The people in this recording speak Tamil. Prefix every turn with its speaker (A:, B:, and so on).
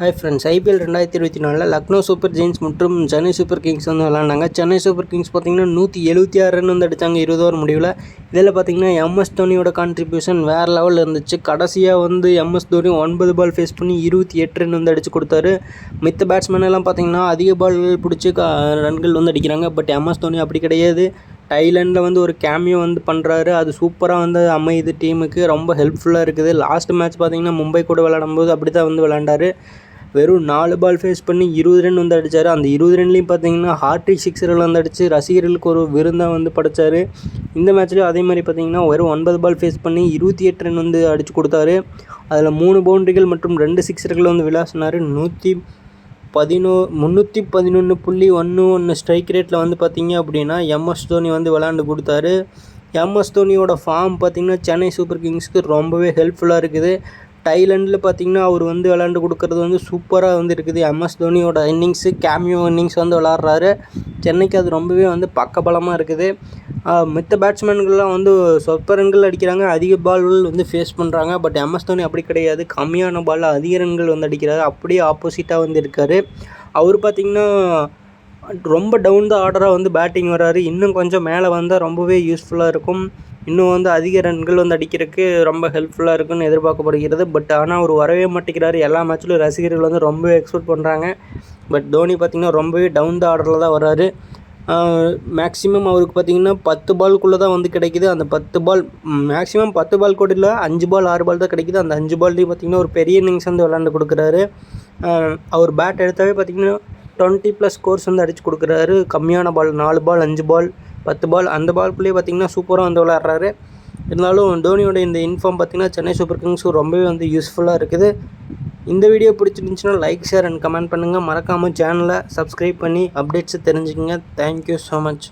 A: ஹாய் ஃப்ரெண்ட்ஸ் ஐபிஎல் ரெண்டாயிரத்தி இருபத்தி நாலில் லக்னோ சூப்பர் ஜெயின்ஸ் மற்றும் சென்னை சூப்பர் கிங்ஸ் வந்து விளாண்டாங்க சென்னை சூப்பர் கிங்ஸ் பார்த்தீங்கன்னா நூற்றி எழுபத்தி ஆறு ரன் வந்து அடித்தாங்க இருபது ஓவர் முடிவில். இதில் பார்த்தீங்கன்னா எம்எஸ் தோனியோட கான்ட்ரிபியூஷன் வேறு லெவலில் இருந்துச்சு. கடைசியாக வந்து எம்எஸ் தோனி ஒன்பது பால் ஃபேஸ் பண்ணி இருபத்தி எட்டு ரன் வந்து அடித்து கொடுத்தாரு. மித்த பேட்ஸ்மேன் எல்லாம் பார்த்தீங்கன்னா அதிக பால் பிடிச்சி ரன்கள் வந்து அடிக்கிறாங்க. பட் எம்எஸ் தோனி அப்படி கிடையாது. டைலண்டில் வந்து ஒரு கேமியோ வந்து பண்ணுறாரு அது சூப்பராக வந்து அமையுது டீமுக்கு ரொம்ப ஹெல்ப்ஃபுல்லாக இருக்குது. லாஸ்ட் மேட்ச் பார்த்தீங்கன்னா மும்பை கூட விளாடும்போது அப்படி தான் வந்து விளாண்டாரு வெறும் நாலு பால் ஃபேஸ் பண்ணி இருபது ரன் வந்து அடித்தார் அந்த இருபது ரன்லேயும் பார்த்தீங்கன்னா ஹார்ட்ரிக் சிக்ஸர்கள் வந்து அடித்து ரசிகர்களுக்கு ஒரு விருந்தாக வந்து படைச்சார். இந்த மேட்ச்லேயும் அதே மாதிரி பார்த்தீங்கன்னா வெறும் ஒன்பது பால் ஃபேஸ் பண்ணி இருபத்தி எட்டு ரன் வந்து அடித்து கொடுத்தாரு. அதில் மூணு பவுண்டரிகள் மற்றும் ரெண்டு சிக்ஸர்கள் வந்து விளாசினார் நூற்றி பதினோ முந்நூற்றி பதினொன்று புள்ளி ஒன்று ஒன்று ஸ்ட்ரைக் ரேட்டில் வந்து பார்த்தீங்க அப்படின்னா எம்எஸ் தோனி வந்து விளாண்டு கொடுத்தாரு. எம்எஸ் தோனியோட ஃபார்ம் பார்த்திங்கன்னா சென்னை சூப்பர் கிங்ஸ்க்கு ரொம்பவே ஹெல்ப்ஃபுல்லாக இருக்குது. டைலண்டில் பார்த்திங்கன்னா அவர் வந்து விளாண்டு கொடுக்குறது வந்து சூப்பராக வந்து இருக்குது. எம்எஸ் தோனியோட இன்னிங்ஸு கேமியோ இன்னிங்ஸ் வந்து விளாட்றாரு சென்னைக்கு அது ரொம்பவே வந்து பக்கபலமாக இருக்குது. மித்த பேட்ஸ்மேன்கள்லாம் வந்து சொற்ப ரன்கள் அடிக்கிறாங்க. அதிக பால்கள் வந்து ஃபேஸ் பண்ணுறாங்க பட் எம்எஸ் தோனி அப்படி கிடையாது. கம்மியான பாலில் அதிக ரன்கள் வந்து அடிக்கிறாரு. அப்படியே ஆப்போசிட்டாக வந்து இருக்கார். அவர் பார்த்திங்கன்னா ரொம்ப டவுன் த ஆர்டராக வந்து பேட்டிங் வராரு இன்னும் கொஞ்சம் மேலே வந்தால் ரொம்பவே யூஸ்ஃபுல்லாக இருக்கும். இன்னும் வந்து அதிக ரன்கள் வந்து அடிக்கிறதுக்கு ரொம்ப ஹெல்ப்ஃபுல்லாக இருக்குன்னு எதிர்பார்க்கப்படுகிறது. பட் ஆனால் அவர் வரவே மாட்டேங்கிறாரு. எல்லா மேட்ச்லையும் ரசிகர்கள் வந்து ரொம்பவே எக்ஸ்பெக்ட் பண்ணுறாங்க பட் தோனி பார்த்திங்கன்னா ரொம்பவே டவுன் த ஆர்டரில் தான் வராரு மேக்ஸிமம் அவருக்கு பார்த்திங்கன்னா பத்து பால்குள்ளே தான் வந்து கிடைக்கிது. அந்த பத்து பால் மேக்ஸிமம் பத்து பால் கூட இல்லை அஞ்சு பால் ஆறு பால் தான் கிடைக்கிது. அந்த அஞ்சு பால்லையும் பார்த்திங்கன்னா ஒரு பெரிய இன்னிங்ஸ் வந்து விளாண்டு கொடுக்குறாரு. அவர் பேட் எடுத்தாவே பார்த்திங்கன்னா டுவெண்ட்டி ப்ளஸ் ஸ்கோர்ஸ் வந்து அடித்து கொடுக்குறாரு. கம்மியான பால் நாலு பால் அஞ்சு பால் பத்து பால் அந்த பால்குள்ளேயே பார்த்திங்கன்னா சூப்பராக வந்து விளாட்றாரு இருந்தாலும் தோனியோட இந்த இன்ஃபார்ம் பார்த்திங்கன்னா சென்னை சூப்பர் கிங்ஸும் ரொம்பவே வந்து யூஸ்ஃபுல்லாக இருக்குது. இந்த வீடியோ பிடிச்சிருந்துச்சுன்னா லைக் ஷேர் அண்ட் கமெண்ட் பண்ணுங்கள் மறக்காமல் சேனலை சப்ஸ்கிரைப் பண்ணி அப்டேட்ஸை தெரிஞ்சுக்கங்க. Thank you so much